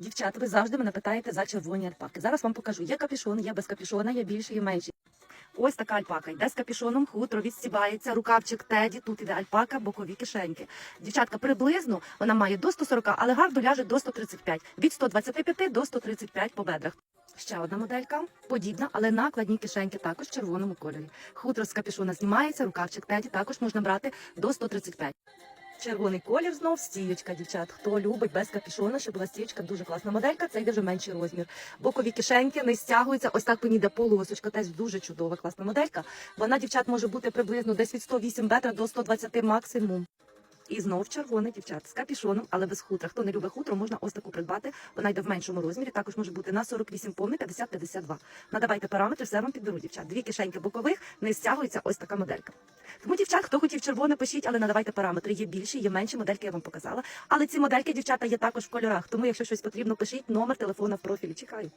Дівчата, ви завжди мене питаєте за червоні альпаки. Зараз вам покажу. Є капюшон, є без капюшона, є більші, є менші. Ось така альпака. Йде з капюшоном, хутро відстібається, рукавчик теді, тут іде альпака, бокові кишеньки. Дівчатка, приблизно вона має до 140, але гарно ляже до 135. Від 125 до 135 по бедрах. Ще одна моделька, подібна, але накладні кишеньки також в червоному кольорі. Хутро з капюшона знімається, рукавчик теді також можна брати до 135. Червоний колір знов стіючка, дівчат. Хто любить без капішона, щоб була стіючка, дуже класна моделька. Це йде вже менший розмір. Бокові кишеньки не стягуються. Ось так по ній йде полосочка. Теж дуже чудова, класна моделька. Вона, дівчат, може бути приблизно десь від 108 метрів до 120 максимум. І знов червоний, дівчат, з капюшоном, але без хутра. Хто не любить хутро, можна ось таку придбати. Вона йде в меншому розмірі. Також може бути на 48 повний, 50-52. Надавайте параметри, все вам підберу, дівчат. Дві кишеньки бокових не стягується ось така моделька. Тому, дівчат, хто хотів червоне, пишіть, але надавайте параметри. Є більші, є менші модельки, я вам показала. Але ці модельки, дівчата, є також в кольорах. Тому, якщо щось потрібно, пишіть номер телефона в профілі. Чекаю.